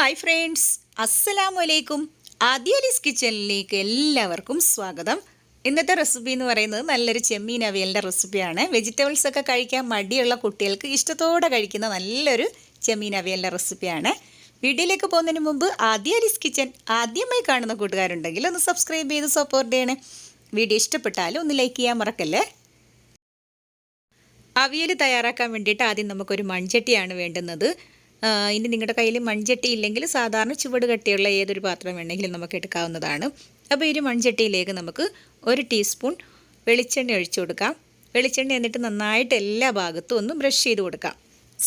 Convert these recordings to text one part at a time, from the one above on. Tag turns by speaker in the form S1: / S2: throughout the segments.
S1: hi friends അസ്സലാം വലൈക്കും ആദ്യലീസ് കിച്ചണിലേക്ക് എല്ലാവർക്കും സ്വാഗതം ഇന്നത്തെ റെസിപ്പി എന്ന് പറയുന്നത് നല്ലൊരു ചെമ്മീൻ അവിയലിൻ്റെ റെസിപ്പിയാണ് വെജിറ്റബിൾസ് ഒക്കെ കഴിക്കാൻ മടിയുള്ള കുട്ടികൾക്ക് ഇഷ്ടത്തോടെ കഴിക്കുന്ന നല്ലൊരു ചെമ്മീൻ അവിയലിൻ്റെ റെസിപ്പിയാണ് വീഡിയോയിലേക്ക് പോകുന്നതിന് മുമ്പ് ആദ്യലീസ് കിച്ചൺ ആദ്യമായി കാണുന്ന കൂട്ടുകാരുണ്ടെങ്കിൽ ഒന്ന് സബ്സ്ക്രൈബ് ചെയ്ത് സപ്പോർട്ട് ചെയ്യണേ വീഡിയോ ഇഷ്ടപ്പെട്ടാലും ഒന്ന് ലൈക്ക് ചെയ്യാൻ മറക്കല്ലേ അവിയൽ തയ്യാറാക്കാൻ വേണ്ടിയിട്ട് ആദ്യം നമുക്കൊരു മൺചട്ടിയാണ് വേണ്ടുന്നത് ഇനി നിങ്ങളുടെ കയ്യിൽ മൺചട്ടി ഇല്ലെങ്കിൽ സാധാരണ ചുവട് കട്ടിയുള്ള ഏതൊരു പാത്രം വേണമെങ്കിലും നമുക്ക് എടുക്കാവുന്നതാണ് അപ്പോൾ ഈ ഒരു മൺചട്ടിയിലേക്ക് നമുക്ക് ഒരു ടീസ്പൂൺ വെളിച്ചെണ്ണ ഒഴിച്ചു കൊടുക്കാം വെളിച്ചെണ്ണ എന്നിട്ട് നന്നായിട്ട് എല്ലാ ഭാഗത്തും ഒന്ന് ബ്രഷ് ചെയ്ത് കൊടുക്കാം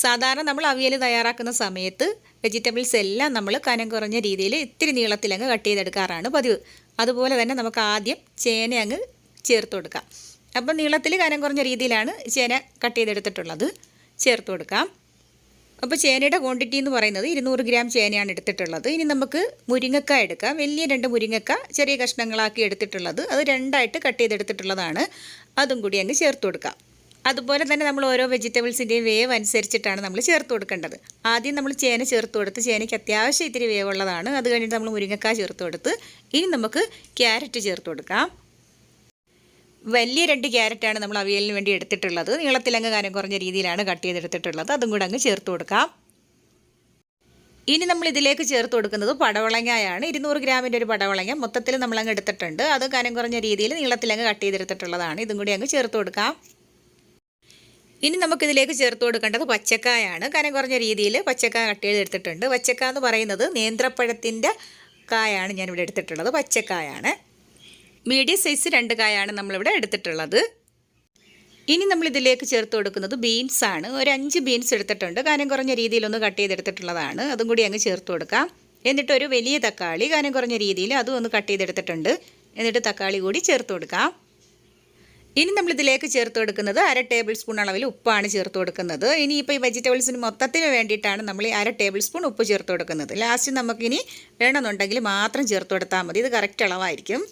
S1: സാധാരണ നമ്മൾ അവിയൽ തയ്യാറാക്കുന്ന സമയത്ത് വെജിറ്റബിൾസ് എല്ലാം നമ്മൾ കനം കുറഞ്ഞ രീതിയിൽ ഇത്തിരി നീളത്തിലങ്ങ് കട്ട് ചെയ്തെടുക്കാറാണ് പതിവ് അതുപോലെ തന്നെ നമുക്ക് ആദ്യം ചേന അങ്ങ് ചേർത്ത് കൊടുക്കാം അപ്പം നീളത്തിൽ കനം കുറഞ്ഞ രീതിയിലാണ് ചേന കട്ട് ചെയ്തെടുത്തിട്ടുള്ളത് ചേർത്ത് കൊടുക്കാം അപ്പോൾ ചേനയുടെ ക്വാണ്ടിറ്റി എന്ന് പറയുന്നത് ഇരുന്നൂറ് ഗ്രാം ചേനയാണ് എടുത്തിട്ടുള്ളത് ഇനി നമുക്ക് മുരിങ്ങക്ക എടുക്കാം വലിയ രണ്ട് മുരിങ്ങക്ക ചെറിയ കഷ്ണങ്ങളാക്കി എടുത്തിട്ടുള്ളത് അത് രണ്ടായിട്ട് കട്ട് ചെയ്തെടുത്തിട്ടുള്ളതാണ് അതും കൂടി അങ്ങ് ചേർത്ത് കൊടുക്കാം അതുപോലെ തന്നെ നമ്മൾ ഓരോ വെജിറ്റബിൾസിൻ്റെയും വേവ് അനുസരിച്ചിട്ടാണ് നമ്മൾ ചേർത്ത് കൊടുക്കേണ്ടത് ആദ്യം നമ്മൾ ചേന ചേർത്ത് കൊടുത്ത് ചേനയ്ക്ക് അത്യാവശ്യം ഇത്തിരി വേവുള്ളതാണ് അത് കഴിഞ്ഞിട്ട് നമ്മൾ മുരിങ്ങക്ക ചേർത്ത് കൊടുത്ത് ഇനി നമുക്ക് ക്യാരറ്റ് ചേർത്ത് കൊടുക്കാം വലിയ രണ്ട് ക്യാരറ്റാണ് നമ്മൾ അവിയലിന് വേണ്ടി എടുത്തിട്ടുള്ളത് നീളത്തിലങ്ങ് കാനം കുറഞ്ഞ രീതിയിലാണ് കട്ട് ചെയ്തെടുത്തിട്ടുള്ളത് അതും കൂടെ അങ്ങ് ചേർത്ത് കൊടുക്കാം ഇനി നമ്മൾ ഇതിലേക്ക് ചേർത്ത് കൊടുക്കുന്നത് പടവളങ്ങയാണ് ഇരുന്നൂറ് ഗ്രാമിൻ്റെ ഒരു പടവളങ്ങ മൊത്തത്തിൽ നമ്മളങ്ങ് എടുത്തിട്ടുണ്ട് അത് കനം കുറഞ്ഞ രീതിയിൽ നീളത്തിലങ്ങ് കട്ട് ചെയ്തെടുത്തിട്ടുള്ളതാണ് ഇതും കൂടി അങ്ങ് ചേർത്ത് കൊടുക്കാം ഇനി നമുക്കിതിലേക്ക് ചേർത്ത് കൊടുക്കേണ്ടത് പച്ചക്കായാണ് കനം കുറഞ്ഞ രീതിയിൽ പച്ചക്കായ കട്ട് ചെയ്തെടുത്തിട്ടുണ്ട് പച്ചക്ക എന്ന് പറയുന്നത് നേന്ത്രപ്പഴത്തിൻ്റെ കായാണ് ഞാനിവിടെ എടുത്തിട്ടുള്ളത് പച്ചക്കായാണ് മീഡിയം സൈസ് രണ്ട് കായാണ് നമ്മളിവിടെ എടുത്തിട്ടുള്ളത് ഇനി നമ്മൾ ഇതിലേക്ക് ചേർത്ത് കൊടുക്കുന്നത് ബീൻസ് ആണ് ഒരു അഞ്ച് ബീൻസ് എടുത്തിട്ടുണ്ട് കാനം കുറഞ്ഞ രീതിയിലൊന്ന് കട്ട് ചെയ്തെടുത്തിട്ടുള്ളതാണ് അതും കൂടി അങ്ങ് ചേർത്ത് കൊടുക്കാം എന്നിട്ട് ഒരു വലിയ തക്കാളി കാനം കുറഞ്ഞ രീതിയിൽ അതും ഒന്ന് കട്ട് ചെയ്തെടുത്തിട്ടുണ്ട് എന്നിട്ട് തക്കാളി കൂടി ചേർത്ത് കൊടുക്കാം ഇനി നമ്മൾ ഇതിലേക്ക് ചേർത്ത് കൊടുക്കുന്നത് അര ടേബിൾ സ്പൂൺ അളവിൽ ഉപ്പാണ് ചേർത്ത് കൊടുക്കുന്നത് ഇനി ഇപ്പോൾ ഈ വെജിറ്റബിൾസിന് മൊത്തത്തിന് വേണ്ടിയിട്ടാണ് നമ്മൾ ഈ അര ടേബിൾ സ്പൂൺ ഉപ്പ് ചേർത്ത് കൊടുക്കുന്നത് ലാസ്റ്റ് നമുക്കിനി വേണമെന്നുണ്ടെങ്കിൽ മാത്രം ചേർത്ത് കൊടുത്താൽ മതി ഇത് കറക്റ്റ് അളവായിരിക്കും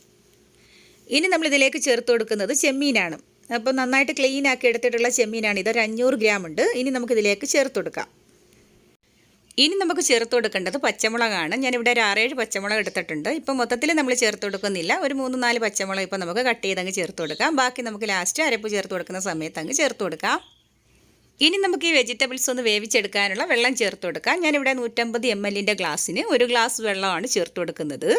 S1: ഇനി നമ്മൾ ഇതിലേക്ക് ചേർത്ത് കൊടുക്കുന്നത് ചെമ്മീനാണ് അപ്പോൾ നന്നായിട്ട് ക്ലീൻ ആക്കി എടുത്തിട്ടുള്ള ചെമ്മീനാണ് ഇത് അഞ്ഞൂറ് ഗ്രാം ഉണ്ട് ഇനി നമുക്കിതിലേക്ക് ചേർത്ത് കൊടുക്കാം ഇനി നമുക്ക് ചേർത്ത് കൊടുക്കേണ്ടത് പച്ചമുളകാണ് ഞാനിവിടെ ഒരു ആറേഴ് പച്ചമുളക് എടുത്തിട്ടുണ്ട് ഇപ്പോൾ മൊത്തത്തിൽ നമ്മൾ ചേർത്ത് കൊടുക്കുന്നില്ല ഒരു മൂന്ന് നാല് പച്ചമുളക് ഇപ്പോൾ നമുക്ക് കട്ട് ചെയ്തങ്ങ് ചേർത്ത് കൊടുക്കാം ബാക്കി നമുക്ക് ലാസ്റ്റ് അരപ്പ് ചേർത്ത് കൊടുക്കുന്ന സമയത്ത് അങ്ങ് ചേർത്ത് കൊടുക്കാം ഇനി നമുക്ക് ഈ വെജിറ്റബിൾസ് ഒന്ന് വേവിച്ചെടുക്കാനുള്ള വെള്ളം ചേർത്ത് കൊടുക്കാം ഞാനിവിടെ നൂറ്റമ്പത് എം എല്ലിൻ്റെ ഗ്ലാസ്സിന് ഒരു ഗ്ലാസ് വെള്ളമാണ് ചേർത്ത് കൊടുക്കുന്നത്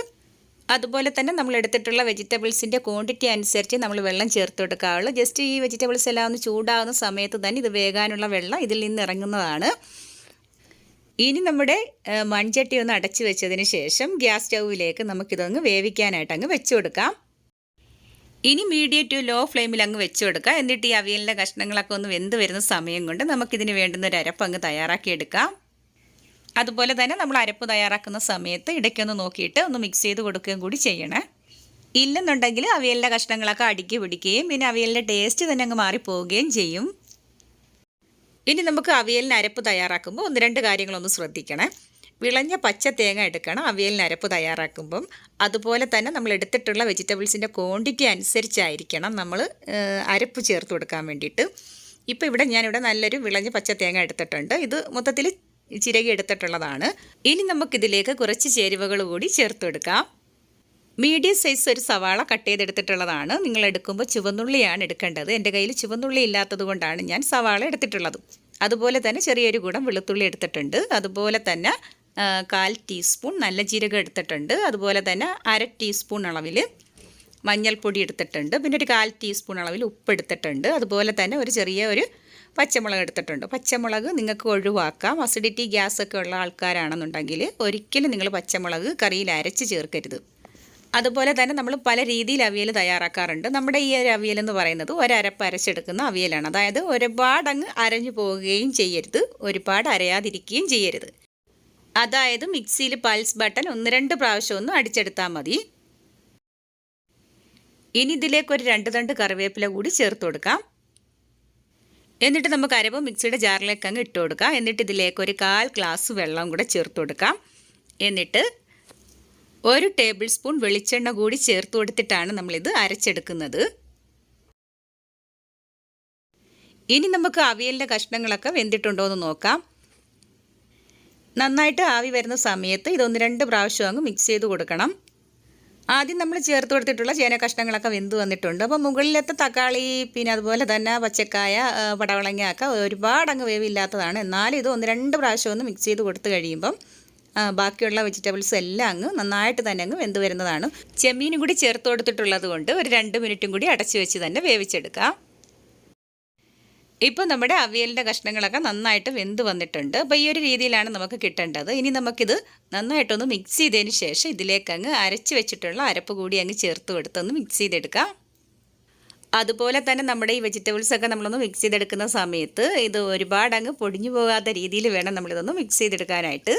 S1: അതുപോലെ തന്നെ നമ്മൾ എടുത്തിട്ടുള്ള വെജിറ്റബിൾസിൻ്റെ ക്വാണ്ടിറ്റി അനുസരിച്ച് നമ്മൾ വെള്ളം ചേർത്ത് കൊടുക്കാവുള്ളൂ ജസ്റ്റ് ഈ വെജിറ്റബിൾസ് എല്ലാം ഒന്ന് ചൂടാവുന്ന സമയത്ത് തന്നെ ഇത് വേകാനുള്ള വെള്ളം ഇതിൽ നിന്ന് ഇറങ്ങുന്നതാണ് ഇനി നമ്മുടെ മൺചട്ടി ഒന്ന് അടച്ചു വെച്ചതിന് ശേഷം ഗ്യാസ് സ്റ്റൗവിലേക്ക് നമുക്കിതൊന്ന് വേവിക്കാനായിട്ട് അങ്ങ് വെച്ചു കൊടുക്കാം ഇനി മീഡിയം ടു ലോ ഫ്ലെയിമിൽ അങ്ങ് വെച്ചു കൊടുക്കാം എന്നിട്ട് ഈ അവിയലിൻ്റെ കഷ്ണങ്ങളൊക്കെ ഒന്ന് വെന്ത് വരുന്ന സമയം കൊണ്ട് നമുക്കിതിന് വേണ്ടുന്ന ഒരു അരപ്പ് അങ്ങ് തയ്യാറാക്കിയെടുക്കാം അതുപോലെ തന്നെ നമ്മൾ അരപ്പ് തയ്യാറാക്കുന്ന സമയത്ത് ഇടയ്ക്കൊന്ന് നോക്കിയിട്ട് ഒന്ന് മിക്സ് ചെയ്ത് കൊടുക്കുകയും കൂടി ചെയ്യണേ ഇല്ലെന്നുണ്ടെങ്കിൽ അവയലിൻ്റെ കഷ്ണങ്ങളൊക്കെ അടുക്കി പിടിക്കുകയും പിന്നെ അവയലിൻ്റെ ടേസ്റ്റ് തന്നെ അങ്ങ് മാറിപ്പോവുകയും ചെയ്യും ഇനി നമുക്ക് അവയലിന് അരപ്പ് തയ്യാറാക്കുമ്പോൾ ഒന്ന് രണ്ട് കാര്യങ്ങളൊന്ന് ശ്രദ്ധിക്കണേ വിളഞ്ഞ പച്ച തേങ്ങ എടുക്കണം അവയലിന് അരപ്പ് തയ്യാറാക്കുമ്പം അതുപോലെ തന്നെ നമ്മൾ എടുത്തിട്ടുള്ള വെജിറ്റബിൾസിൻ്റെ ക്വാണ്ടിറ്റി അനുസരിച്ചായിരിക്കണം നമ്മൾ അരപ്പ് ചേർത്ത് കൊടുക്കാൻ വേണ്ടിയിട്ട് ഇപ്പോൾ ഇവിടെ ഞാനിവിടെ നല്ലൊരു വിളഞ്ഞ പച്ച തേങ്ങ എടുത്തിട്ടുണ്ട് ഇത് മൊത്തത്തിൽ ചിരകി എടുത്തിട്ടുള്ളതാണ് ഇനി നമുക്കിതിലേക്ക് കുറച്ച് ചേരുവകൾ കൂടി ചേർത്തെടുക്കാം മീഡിയം സൈസ് ഒരു സവാള കട്ട് ചെയ്തെടുത്തിട്ടുള്ളതാണ് നിങ്ങൾ എടുക്കുമ്പോൾ ചുവന്നുള്ളിയാണ് എടുക്കേണ്ടത് എൻ്റെ കയ്യിൽ ചുവന്നുള്ളി ഇല്ലാത്തത് കൊണ്ടാണ് ഞാൻ സവാള എടുത്തിട്ടുള്ളത് അതുപോലെ തന്നെ ചെറിയൊരു കൂടം വെളുത്തുള്ളി എടുത്തിട്ടുണ്ട് അതുപോലെ തന്നെ കാൽ ടീസ്പൂൺ നല്ല ജീരകം എടുത്തിട്ടുണ്ട് അതുപോലെ തന്നെ അര ടീസ്പൂൺ അളവിൽ മഞ്ഞൾപ്പൊടി എടുത്തിട്ടുണ്ട് പിന്നെ ഒരു കാൽ ടീസ്പൂൺ അളവിൽ ഉപ്പ് എടുത്തിട്ടുണ്ട് അതുപോലെ തന്നെ ഒരു ചെറിയ ഒരു പച്ചമുളക് എടുത്തിട്ടുണ്ട് പച്ചമുളക് നിങ്ങൾക്ക് ഒഴിവാക്കാം അസിഡിറ്റി ഗ്യാസ് ഒക്കെ ഉള്ള ആൾക്കാരാണെന്നുണ്ടെങ്കിൽ ഒരിക്കലും നിങ്ങൾ പച്ചമുളക് കറിയിൽ അരച്ച് ചേർക്കരുത് അതുപോലെ തന്നെ നമ്മൾ പല രീതിയിൽ അവിയൽ തയ്യാറാക്കാറുണ്ട് നമ്മുടെ ഈ ഒരു അവിയൽ എന്ന് പറയുന്നത് ഒരരപ്പ് അരച്ചെടുക്കുന്ന അവിയലാണ് അതായത് ഒരുപാട് അങ്ങ് അരഞ്ഞു പോവുകയും ചെയ്യരുത് ഒരുപാട് അരയാതിരിക്കുകയും ചെയ്യരുത് അതായത് മിക്സിയിൽ പൾസ് ബട്ടൺ ഒന്ന് രണ്ട് പ്രാവശ്യം ഒന്ന് അടിച്ചെടുത്താൽ മതി ഇനി ഇതിലേക്ക് ഒരു രണ്ട് തണ്ട് കറിവേപ്പില കൂടി ചേർത്ത് കൊടുക്കാം എന്നിട്ട് നമുക്ക് അരവ് മിക്സിയുടെ ജാറിലേക്ക് അങ്ങ് ഇട്ട് കൊടുക്കാം എന്നിട്ട് ഇതിലേക്ക് ഒരു കാൽ ഗ്ലാസ് വെള്ളം കൂടെ ചേർത്ത് കൊടുക്കാം എന്നിട്ട് ഒരു ടേബിൾ സ്പൂൺ വെളിച്ചെണ്ണ കൂടി ചേർത്ത് കൊടുത്തിട്ടാണ് നമ്മളിത് അരച്ചെടുക്കുന്നത് ഇനി നമുക്ക് അവിയലിൻ്റെ കഷ്ണങ്ങളൊക്കെ വെന്തിട്ടുണ്ടോ എന്ന് നോക്കാം നന്നായിട്ട് ആവി വരുന്ന സമയത്ത് ഇതൊന്ന് രണ്ട് പ്രാവശ്യം അങ്ങ് മിക്സ് ചെയ്ത് കൊടുക്കണം ആദ്യം നമ്മൾ ചേർത്ത് കൊടുത്തിട്ടുള്ള ചേന കഷ്ണങ്ങളൊക്കെ വെന്ത് വന്നിട്ടുണ്ട് അപ്പോൾ മുകളിലത്തെ തക്കാളി പിന്നെ അതുപോലെ തന്നെ പച്ചക്കായ പടവളങ്ങയൊക്കെ ഒക്കെ ഒരുപാട് അങ്ങ് വേവില്ലാത്തതാണ് എന്നാലും ഇത് ഒന്ന് രണ്ട് പ്രാവശ്യം ഒന്ന് മിക്സ് ചെയ്ത് കൊടുത്തു കഴിയുമ്പം ബാക്കിയുള്ള വെജിറ്റബിൾസ് എല്ലാം അങ്ങ് നന്നായിട്ട് തന്നെ അങ്ങ് വെന്ത് വരുന്നതാണ് ചെമ്മീനും കൂടി ചേർത്ത് കൊടുത്തിട്ടുള്ളത് കൊണ്ട് ഒരു രണ്ട് മിനിറ്റും കൂടി അടച്ചു വെച്ച് തന്നെ വേവിച്ചെടുക്കാം ഇപ്പോൾ നമ്മുടെ അവിയലിൻ്റെ കഷ്ണങ്ങളൊക്കെ നന്നായിട്ട് വെന്ത് വന്നിട്ടുണ്ട് അപ്പോൾ ഈ ഒരു രീതിയിലാണ് നമുക്ക് കിട്ടേണ്ടത് ഇനി നമുക്കിത് നന്നായിട്ടൊന്ന് മിക്സ് ചെയ്തതിന് ശേഷം ഇതിലേക്ക് അങ്ങ് അരച്ച് വെച്ചിട്ടുള്ള അരപ്പ് കൂടി അങ്ങ് ചേർത്ത് കൊടുത്തൊന്ന് മിക്സ് ചെയ്തെടുക്കാം അതുപോലെ തന്നെ നമ്മുടെ ഈ വെജിറ്റബിൾസ് ഒക്കെ നമ്മളൊന്ന് മിക്സ് ചെയ്തെടുക്കുന്ന സമയത്ത് ഇത് ഒരുപാട് അങ്ങ് പൊടിഞ്ഞു പോകാത്ത രീതിയിൽ വേണം നമ്മളിതൊന്ന് മിക്സ് ചെയ്തെടുക്കാനായിട്ട്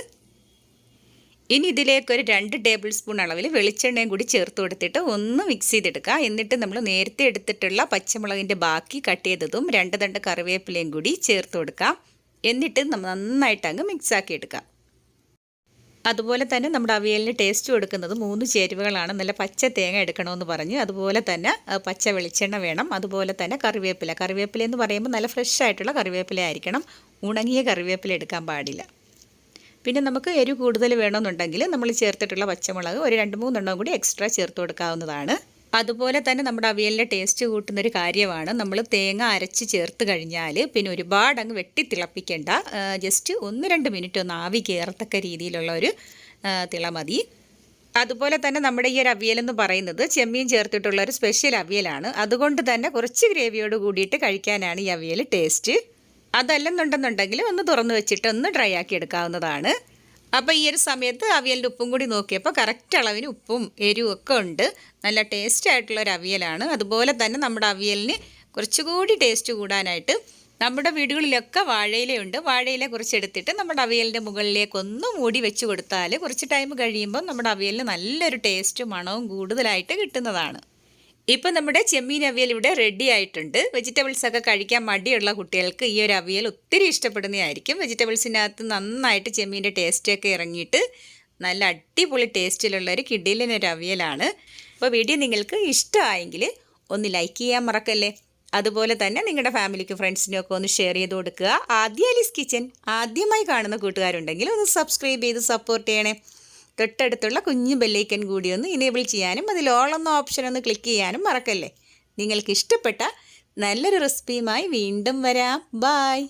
S1: ഇനി ഇതിലേക്ക് ഒരു രണ്ട് ടേബിൾ സ്പൂൺ അളവിൽ വെളിച്ചെണ്ണയും കൂടി ചേർത്ത് കൊടുത്തിട്ട് ഒന്ന് മിക്സ് ചെയ്തെടുക്കുക എന്നിട്ട് നമ്മൾ നേരത്തെ എടുത്തിട്ടുള്ള പച്ചമുളകിൻ്റെ ബാക്കി കട്ട് ചെയ്തതും രണ്ട് തണ്ട് കറിവേപ്പിലയും കൂടി ചേർത്ത് കൊടുക്കാം എന്നിട്ട് നമ്മൾ നന്നായിട്ട് അങ്ങ് മിക്സാക്കി എടുക്കാം അതുപോലെ തന്നെ നമ്മുടെ അവിയലിന് ടേസ്റ്റ് കൊടുക്കുന്നത് മൂന്ന് ചേരുവകളാണ് നല്ല പച്ച തേങ്ങ എടുക്കണമെന്ന് പറഞ്ഞ് അതുപോലെ തന്നെ പച്ച വെളിച്ചെണ്ണ വേണം അതുപോലെ തന്നെ കറിവേപ്പില കറിവേപ്പില എന്ന് പറയുമ്പോൾ നല്ല ഫ്രഷ് ആയിട്ടുള്ള കറിവേപ്പില ആയിരിക്കണം ഉണങ്ങിയ കറിവേപ്പില എടുക്കാൻ പാടില്ല പിന്നെ നമുക്ക് എരിവ് കൂടുതൽ വേണമെന്നുണ്ടെങ്കിൽ നമ്മൾ ചേർത്തിട്ടുള്ള പച്ചമുളക് ഒരു രണ്ട് മൂന്നെണ്ണം കൂടി എക്സ്ട്രാ ചേർത്ത് കൊടുക്കാവുന്നതാണ് അതുപോലെ തന്നെ നമ്മുടെ അവിയലിൻ്റെ ടേസ്റ്റ് കൂട്ടുന്നൊരു കാര്യമാണ് നമ്മൾ തേങ്ങ അരച്ച് ചേർത്ത് കഴിഞ്ഞാൽ പിന്നെ ഒരുപാട് അങ്ങ് വെട്ടി തിളപ്പിക്കേണ്ട ജസ്റ്റ് ഒന്ന് രണ്ട് മിനിറ്റ് ഒന്ന് ആവി കയറത്തക്ക രീതിയിലുള്ള ഒരു തിള മതി അതുപോലെ തന്നെ നമ്മുടെ ഈ ഒരു അവിയൽ എന്ന് പറയുന്നത് ചെമ്മീൻ ചേർത്തിട്ടുള്ള ഒരു സ്പെഷ്യൽ അവിയലാണ് അതുകൊണ്ട് തന്നെ കുറച്ച് ഗ്രേവിയോട് കൂടിയിട്ട് കഴിക്കാനാണ് ഈ അവിയൽ ടേസ്റ്റ് അതല്ലെന്നുണ്ടെന്നുണ്ടെങ്കിൽ ഒന്ന് തുറന്നു വെച്ചിട്ട് ഒന്ന് ഡ്രൈ ആക്കി എടുക്കാവുന്നതാണ് അപ്പോൾ ഈ ഒരു സമയത്ത് അവിയലിൻ്റെ ഉപ്പും കൂടി നോക്കിയപ്പോൾ കറക്റ്റ് അളവിന് ഉപ്പും എരിവും ഒക്കെ ഉണ്ട് നല്ല ടേസ്റ്റ് ആയിട്ടുള്ള ഒരു അവിയലാണ് അതുപോലെ തന്നെ നമ്മുടെ അവിയലിന് കുറച്ചുകൂടി ടേസ്റ്റ് കൂടാനായിട്ട് നമ്മുടെ വീടുകളിലൊക്കെ വാഴയിലയുണ്ട് വാഴയില കുറച്ചെടുത്തിട്ട് നമ്മുടെ അവിയലിൻ്റെ മുകളിലേക്ക് ഒന്ന് മൂടി വെച്ച് കൊടുത്താൽ കുറച്ച് ടൈം കഴിയുമ്പോൾ നമ്മുടെ അവിയലിന് നല്ലൊരു ടേസ്റ്റും മണവും കൂടുതലായിട്ട് കിട്ടുന്നതാണ് ഇപ്പം നമ്മുടെ ചെമ്മീൻ അവിയൽ ഇവിടെ റെഡി ആയിട്ടുണ്ട് വെജിറ്റബിൾസ് ഒക്കെ കഴിക്കാൻ മടിയുള്ള കുട്ടികൾക്ക് ഈ ഒരു അവിയൽ ഒത്തിരി ഇഷ്ടപ്പെടുന്നതായിരിക്കും വെജിറ്റബിൾസിനകത്ത് നന്നായിട്ട് ചെമ്മീൻ്റെ ടേസ്റ്റൊക്കെ ഇറങ്ങിയിട്ട് നല്ല അടിപൊളി ടേസ്റ്റിലുള്ള ഒരു കിഡിലിനൊരു അവിയലാണ് അപ്പോൾ വീഡിയോ നിങ്ങൾക്ക് ഇഷ്ടമായെങ്കിൽ ഒന്ന് ലൈക്ക് ചെയ്യാൻ മറക്കല്ലേ അതുപോലെ തന്നെ നിങ്ങളുടെ ഫാമിലിക്ക് ഫ്രണ്ട്സിനും ഒക്കെ ഒന്ന് ഷെയർ ചെയ്ത് കൊടുക്കുക ആദ്യ അലീസ് കിച്ചൻ ആദ്യമായി കാണുന്ന കൂട്ടുകാരുണ്ടെങ്കിൽ ഒന്ന് സബ്സ്ക്രൈബ് ചെയ്ത് സപ്പോർട്ട് ചെയ്യണേ തൊട്ടടുത്തുള്ള കുഞ്ഞു ബെല്ലൈക്കൻ കൂടി ഒന്ന് ഇനേബിൾ ചെയ്യാനും അതിൽ ഓൾ എന്ന ഓപ്ഷൻ ഒന്ന് ക്ലിക്ക് ചെയ്യാനും മറക്കല്ലേ നിങ്ങൾക്ക് ഇഷ്ടപ്പെട്ട നല്ലൊരു റെസിപ്പിയുമായി വീണ്ടും വരാം ബായ്